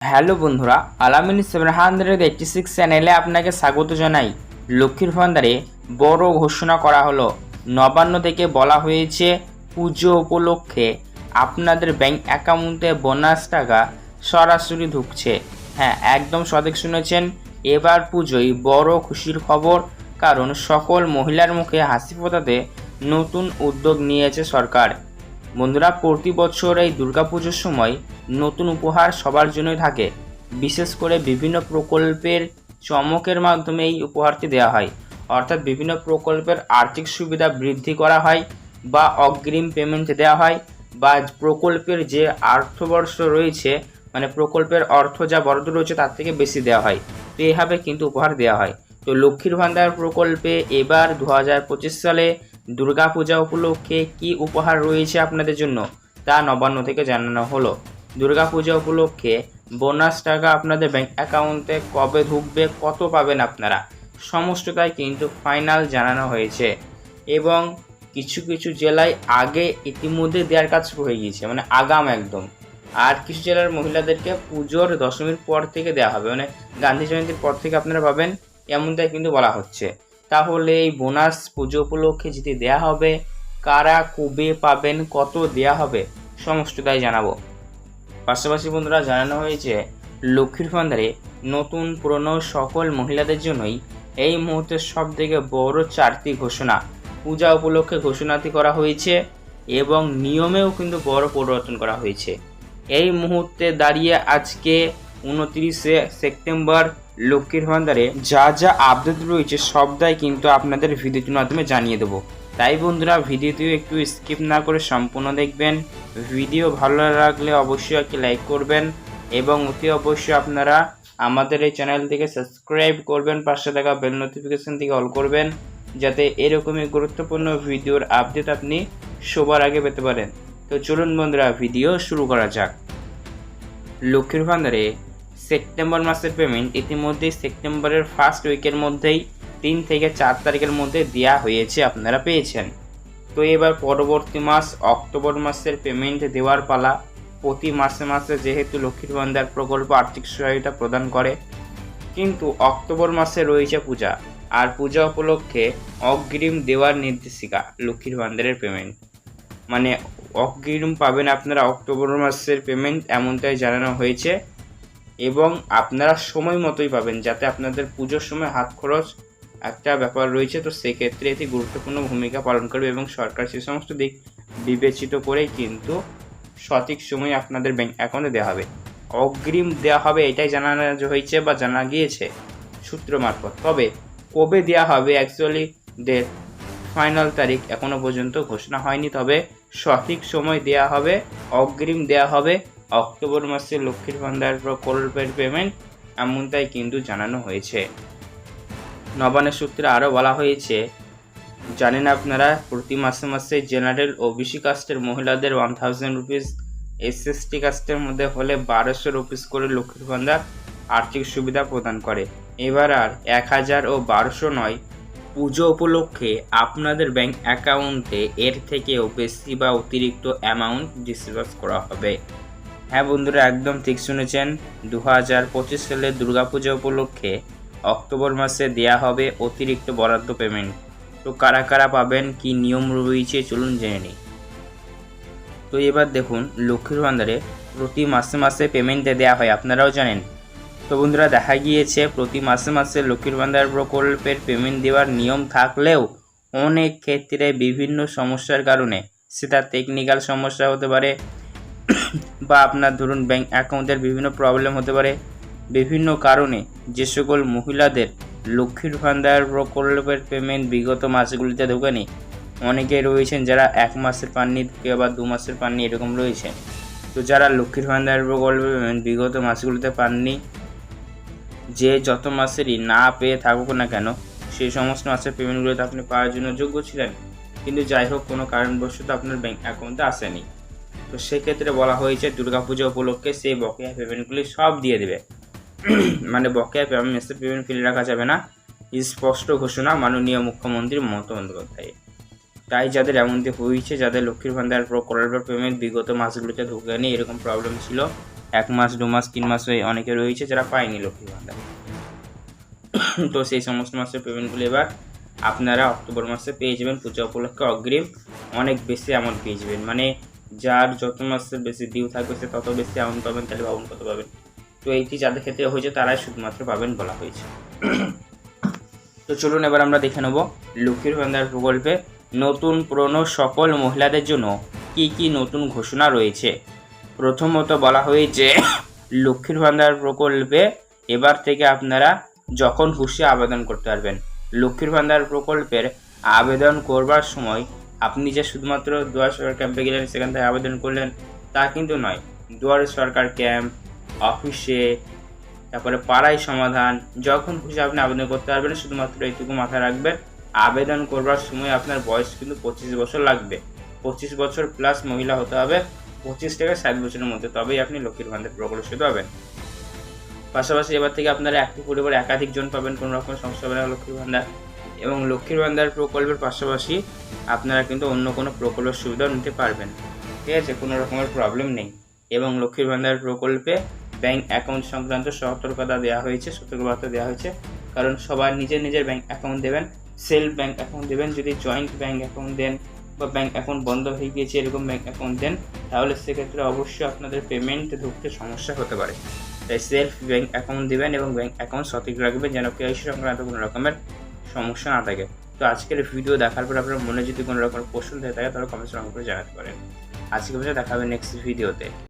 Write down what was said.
Hello বন্ধুরা, আলামিন seven hundred eighty six চ্যানেলে আপনাকে স্বাগত জানাই। লক্ষ্মীর ভান্ডারে বড় ঘোষণা করা হলো। নবান্ন থেকে বলা হয়েছে, পুজো উপলক্ষে আপনাদের ব্যাংক অ্যাকাউন্টে বোনাস টাকা সরাসরি ঢুকছে। হ্যাঁ একদম সঠিক শুনেছেন। এবার পুজোয় বড় খুশির খবর, কারণ সকল মহিলার মুখে হাসি ফোটাতে নতুন উদ্যোগ নিয়েছে সরকার। বন্ধুরা, প্রতি বছর এই দুর্গাপুজোর সময় নতুন উপহার সবার জন্যই থাকে। বিশেষ করে বিভিন্ন প্রকল্পের চমকের মাধ্যমে এই উপহারটি দেওয়া হয়। অর্থাৎ বিভিন্ন প্রকল্পের আর্থিক সুবিধা বৃদ্ধি করা হয় বা অগ্রিম পেমেন্ট দেওয়া হয় বা প্রকল্পের যে অর্থবর্ষ রয়েছে মানে প্রকল্পের অর্থ যা বরাদ্দ রয়েছে তার থেকে বেশি দেওয়া হয়। তো এইভাবে কিন্তু উপহার দেওয়া হয়। তো লক্ষ্মীর ভান্ডার প্রকল্পে এবার দু হাজার পঁচিশ সালে দুর্গাপূজা উপলক্ষে কি উপহার রয়েছে আপনাদের জন্য? তা নবান্ন থেকে জানানো হলো। দুর্গাপূজা উপলক্ষে বোনাস টাকা আপনাদের ব্যাংক অ্যাকাউন্টে কবে ঢুকবে, কত পাবেন আপনারা? সমস্তটাই কিন্তু ফাইনাল জানানো হয়েছে। এবং কিছু কিছু জেলায় আগে ইতিমধ্যে দেওয়ার কাজ হয়ে গিয়েছে মানে আগাম একদম। আর কিছু জেলার মহিলাদেরকে পুজোর দশমীর পর থেকে দেওয়া হবে। মানে গান্ধী জয়ন্তীর পর থেকে আপনারা পাবেন, এমনটাই কিন্তু বলা হচ্ছে। তাহলে এই বোনাস পুজো উপলক্ষে যদি দেয়া হবে, কারা কবে পাবেন, কত দেয়া হবে সমস্তটাই জানাব। পাশাপাশি বন্ধুরা জানানো হয়েছে, লক্ষ্মীর ভান্ডারে নতুন পুরনো সকল মহিলাদের জন্যই এই মুহূর্তে সব থেকে বড় চারটি ঘোষণা। পূজা উপলক্ষে ঘোষণাটি করা হয়েছে এবং নিয়মেও কিন্তু বড় পরিবর্তন করা হয়েছে। এই মুহূর্তে দাঁড়িয়ে আজকে উনত্রিশে সেপ্টেম্বর লক্ষ্মীর ভান্ডারে যা যা আপডেট রয়েছে সবটাই কিন্তু আপনাদের ভিডিওটির মাধ্যমে জানিয়ে দেবো। তাই বন্ধুরা, ভিডিওটিও একটু স্কিপ না করে সম্পূর্ণ দেখবেন। ভিডিও ভালো লাগলে অবশ্যই একটি লাইক করবেন এবং অতি অবশ্যই আপনারা আমাদের এই চ্যানেল থেকে সাবস্ক্রাইব করবেন, পাশে থাকা বেল নোটিফিকেশন থেকে অল করবেন, যাতে এরকমই গুরুত্বপূর্ণ ভিডিওর আপডেট আপনি সবার আগে পেতে পারেন। তো চলুন বন্ধুরা, ভিডিও শুরু করা যাক। লক্ষ্মীর ভান্ডারে সেপ্টেম্বর মাসের পেমেন্ট ইতিমধ্যেই সেপ্টেম্বরের ফার্স্ট উইকের মধ্যেই তিন থেকে চার তারিখের মধ্যে দেওয়া হয়েছে, আপনারা পেয়েছেন। তো এবার পরবর্তী মাস, অক্টোবর মাসের পেমেন্ট দেওয়ার পালা। প্রতি মাসে মাসে যেহেতু লক্ষ্মীর ভান্ডার প্রকল্প আর্থিক সহায়তা প্রদান করে, কিন্তু অক্টোবর মাসে রয়েছে পূজা। আর পূজা উপলক্ষে অগ্রিম দেওয়ার নির্দেশিকা লক্ষ্মীর ভান্ডারের পেমেন্ট মানে অগ্রিম পাবেন আপনারা অক্টোবর মাসের পেমেন্ট এমনটাই জানানো হয়েছে। এবং আপনারা সময় মতোই পাবেন যাতে আপনাদের পুজোর সময় হাত খরচ একটা ব্যাপার রয়েছে। তো সেক্ষেত্রে এটি গুরুত্বপূর্ণ ভূমিকা পালন করবে এবং সরকার সে সমস্ত দিক বিবেচিত করেই কিন্তু সঠিক সময় আপনাদের ব্যাংক অ্যাকাউন্টে দেওয়া হবে। অগ্রিম দেওয়া হবে এটাই জানানো হয়েছে বা জানা গিয়েছে সূত্র মারফত। তবে কবে দেওয়া হবে অ্যাকচুয়ালি ডেট ফাইনাল তারিখ এখনও পর্যন্ত ঘোষণা হয়নি। তবে সঠিক সময় দেয়া হবে, অগ্রিম দেয়া হবে অক্টোবর মাসে লক্ষ্মীর ভান্ডার প্রকল্পের পেমেন্ট এমনটাই কিন্তু জানানো হয়েছে। নবানের সূত্রে আরও বলা হয়েছে, জানেন আপনারা, প্রতি মাসে মাসে জেনারেল ওবিসি কাস্টের মহিলাদের ওয়ান থাউজেন্ড রুপিস এসএসটি কাস্টের মধ্যে হলে বারোশো রুপিস করে লক্ষ্মীর ভান্ডার আর্থিক সুবিধা প্রদান করে। এবার আর এক হাজার ও বারোশো নয়, পুজো উপলক্ষে আপনাদের ব্যাংক অ্যাকাউন্টে এর থেকেও বেশি বা অতিরিক্ত অ্যামাউন্ট ডিসবার্স করা হবে। হ্যাঁ বন্ধুরা, একদম ঠিক শুনেছেন। দু হাজার পঁচিশ সালের দুর্গাপূজা উপলক্ষে অক্টোবর মাসে দেয়া হবে অতিরিক্ত বরাদ্দ পেমেন্ট তো কারা কারা পাবেন, কি নিয়ম রয়েছে, চলুন জেনে নিই। তো এবার দেখুন, লক্ষ্মীর ভান্ডারে প্রতি মাসে মাসে পেমেন্ট দেওয়া হয়, আপনারাও জানেন। তো বন্ধুরা, দেখা গিয়েছে, প্রতি মাসে মাসে লক্ষ্মীর ভান্ডার প্রকল্পের পেমেন্ট দেওয়ার নিয়ম থাকলেও অনেক ক্ষেত্রে বিভিন্ন সমস্যার কারণে, সেটা টেকনিক্যাল সমস্যা হতে পারে বা আপনার ধরুন ব্যাংক অ্যাকাউন্টের বিভিন্ন প্রবলেম হতে পারে। বিভিন্ন কারণে যে সকল মহিলাদের লক্ষ্মীর ভান্ডার প্রকল্পের পেমেন্ট বিগত মাসগুলিতে ঢোকেনি, অনেকে রয়েছেন যারা এক মাসের পাননি আবার দু মাসের পাননি, এরকম রয়েছেন। তো যারা লক্ষ্মীর ভান্ডার প্রকল্পের পেমেন্ট বিগত মাসগুলিতে পাননি, যে যত মাসেরই না পেয়ে থাকুক না কেন, সেই সমস্ত মাসের পেমেন্টগুলোতে আপনি পাওয়ার জন্য যোগ্য ছিলেন। কিন্তু যাই হোক, কোনো কারণবশত আপনার ব্যাংক অ্যাকাউন্টে আসেনি। তো সেক্ষেত্রে বলা হয়েছে দুর্গাপূজা উপলক্ষে সেই বকেয়া পেমেন্টগুলি সব দিয়ে দেবে। মানে বকেয়া পেমেন্ট পেমেন্ট ফেলে রাখা যাবে না। স্পষ্ট ঘোষণা মাননীয় মুখ্যমন্ত্রী মমতা বন্দ্যোপাধ্যায় তাই যাদের এমনটি হয়েছে, যাদের লক্ষ্মীর ভান্ডার প্রকল্পের পেমেন্ট বিগত মাসগুলিতে ঢুকেনি এরকম প্রবলেম ছিল। এক মাস, দু মাস, তিন মাস হয়ে অনেকে রয়েছে যারা পায়নি লক্ষ্মীর ভান্ডার। তো সেই সমস্ত মাসের পেমেন্টগুলো এবার আপনারা অক্টোবর মাসে পেয়ে যাবেন। পূজা উপলক্ষে অগ্রিম অনেক বেশি অ্যামাউন্ট পেয়ে যাবেন। মানে যার যত মাসের বেশি ডিউ থাকবে সে তত বেশি অ্যামাউন্ট পাবেন, তাহলে ভাবুন কত পাবেন। তো এইটি যাদের ক্ষেত্রে হয়েছে, তারাই শুধুমাত্র পাবেন বলা হয়েছে। তো চলুন এবার আমরা দেখে নেব লক্ষ্মীর ভান্ডার প্রকল্পে নতুন পুরনো সকল মহিলাদের জন্য কি কি নতুন ঘোষণা রয়েছে। প্রথমত বলা হয়েছে, লক্ষ্মীর ভান্ডার প্রকল্পে এবার থেকে আপনারা যখন খুশি আবেদন করতে পারবেন। লক্ষ্মীর ভান্ডার প্রকল্পের আবেদন করবার সময় আপনি যে শুধুমাত্র দুয়ার সরকার ক্যাম্পে গেলেন, সেখান থেকে আবেদন করলেন, তা কিন্তু নয়। দুয়ারে সরকার ক্যাম্প অফিসে তারপরে পাড়ায় সমাধান, যখন খুশি আপনি আবেদন করতে পারবেন, শুধুমাত্র এইটুকু মাথায় রাখবেন। আবেদন করবার সময় আপনার বয়স কিন্তু পঁচিশ বছর লাগবে। পঁচিশ বছর প্লাস মহিলা হতে হবে, পঁচিশ থেকে ষাট বছরের মধ্যে তবেই আপনি লক্ষ্মীর ভান্ডার প্রকল্প শুধু পাবেন পাশাপাশি এবার থেকে আপনারা একটি পরিবার একাধিক জন পাবেন কোনো রকম সমস্যা হবে না লক্ষ্মীর ভান্ডার এবং লক্ষ্মীর ভান্ডার প্রকল্পের পাশাপাশি আপনারা কিন্তু অন্য কোনো প্রকল্পের সুবিধাও নিতে পারবেন। ঠিক আছে? কোনো রকমের প্রবলেম নেই। এবং লক্ষ্মীর ভান্ডার প্রকল্পে ব্যাংক অ্যাকাউন্ট সংক্রান্ত সতর্কতা দেওয়া হয়েছে, সতর্কবার্তা দেওয়া হয়েছে। কারণ সবার নিজের নিজের ব্যাংক অ্যাকাউন্ট দেবেন সেলফ ব্যাংক অ্যাকাউন্ট দেবেন, যদি জয়েন্ট ব্যাংক অ্যাকাউন্ট দেন বা ব্যাংক অ্যাকাউন্ট বন্ধ হয়ে গিয়েছে, এরকম ব্যাংক অ্যাকাউন্ট দেন, তাহলে সেক্ষেত্রে অবশ্যই আপনাদের পেমেন্ট ঢুকতে সমস্যা হতে পারে। তাই সেলফ ব্যাংক অ্যাকাউন্ট দেবেন এবং ব্যাংক অ্যাকাউন্ট সঠিক রাখবেন, যেন কেআইসি সংক্রান্ত কোনো রকমের সমস্যা না থাকে। তো আজকের ভিডিও দেখার পর আপনার মনে যদি কোনো রকম প্রশ্ন থেকে, তাহলে কমেন্টস করে জানাতে পারেন। আজকে বসে দেখা হবে নেক্সট ভিডিওতে